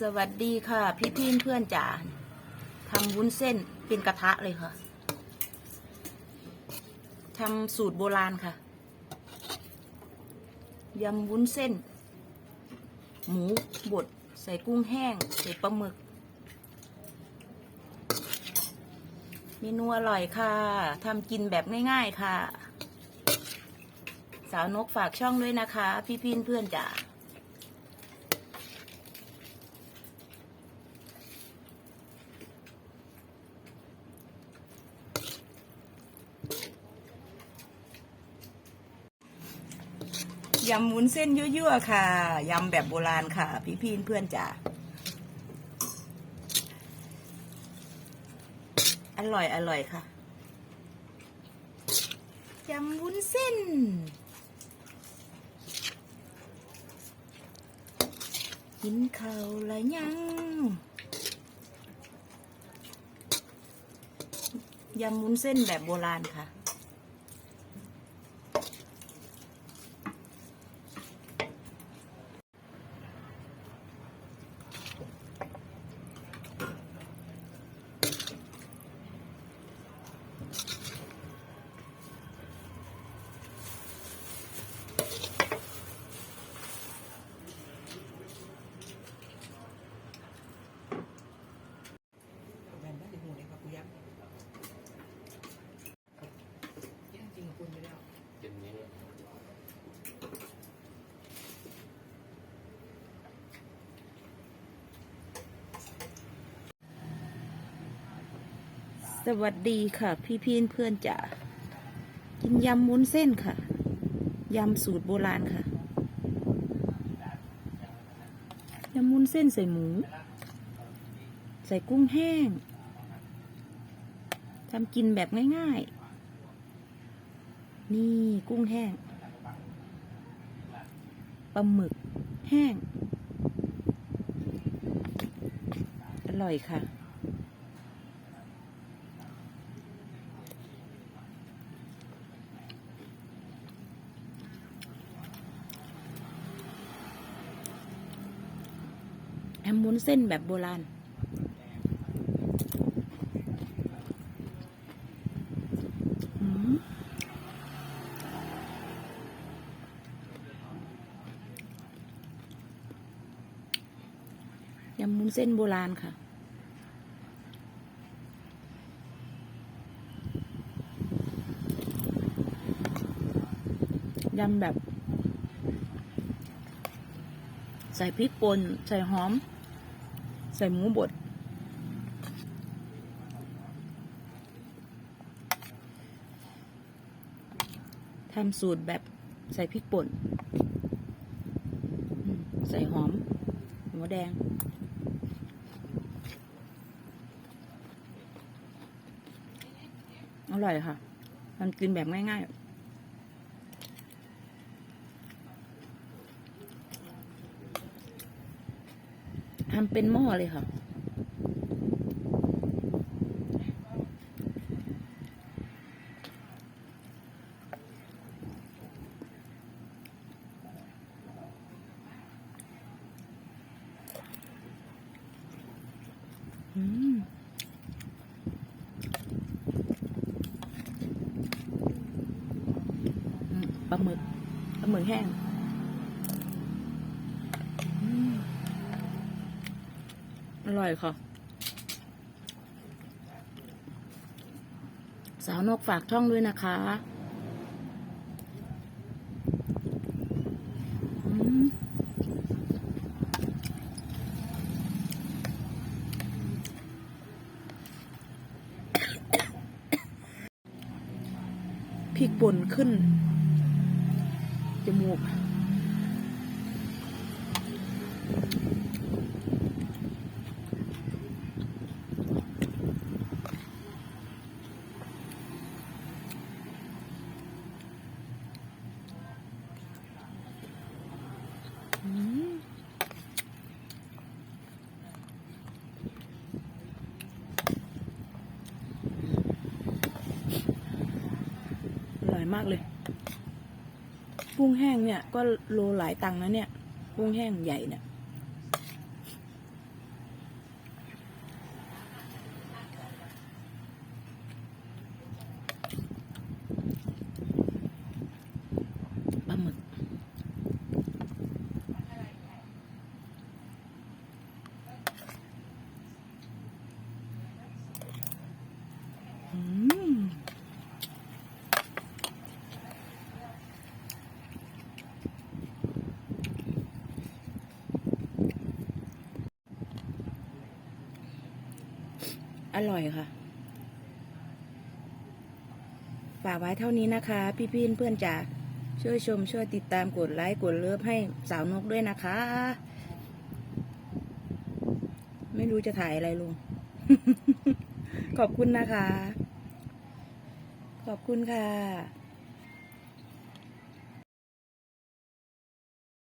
สวัสดีค่ะ พี่พี่เพื่อนจ๋าทำวุ้นเส้นเป็นกระทะเลยค่ะทำสูตรโบราณค่ะยำวุ้นเส้น หมูบดใส่กุ้งแห้ง ใส่ปลาหมึก เมนูอร่อยค่ะทำกินแบบง่ายๆค่ะ สาวนกฝากช่องด้วยนะคะ พี่พี่เพื่อนจ๋า ยำวุ้นเส้นยั่วๆค่ะ ยำแบบโบราณค่ะ พี่พี่เพื่อนจ๋าอร่อยอร่อยค่ะ ยำวุ้นเส้น กินข้าวละยังยำวุ้นเส้นแบบโบราณค่ะ แม่นได้ถึงหูเลยครับคุณยักษ์ย่างจริงคุณไม่ได้เอา เป็นนี้ สวัสดีค่ะ พี่พี่เพื่อนจ๋ากินยำวุ้นเส้นค่ะ ยำสูตรโบราณค่ะ ยำวุ้นเส้นใส่หมู ใส่กุ้งแห้งทำกินแบบง่ายๆ นี่กุ้งแห้งปลาหมึกแห้ง อร่อยค่ะ แอมวุ้นเส้นแบบโบราณ ยำมุ้นเส้นโบราณค่ะยำแบบ ใส่พริกป่นใส่หอม ใส่หมูบด ทำสูตรแบบใส่พริกป่น ใส่หอม หัวแดง อร่อยค่ะ มันกินแบบง่ายๆ ทำเป็นหม้อเลยค่ะ อืมปลาหมึกปลาหมึกแห้งอืม อร่อยค่ะ สาวนกฝากช่องด้วยนะคะพริกป่นขึ้น จมูก อืม อร่อยมากเลย กุ้งแห้งเนี่ย ก็โลหลายตังค์นะเนี่ย กุ้งแห้งใหญ่เนี่ย อร่อยค่ะ ฝากไว้เท่านี้นะคะ พี่พี่เพื่อนจ๋าช่วยชม ช่วยติดตามกดไลค์กดเลิฟให้สาวนกด้วยนะคะ ไม่รู้จะถ่ายอะไรลุง ขอบคุณนะคะ ขอบคุณค่ะ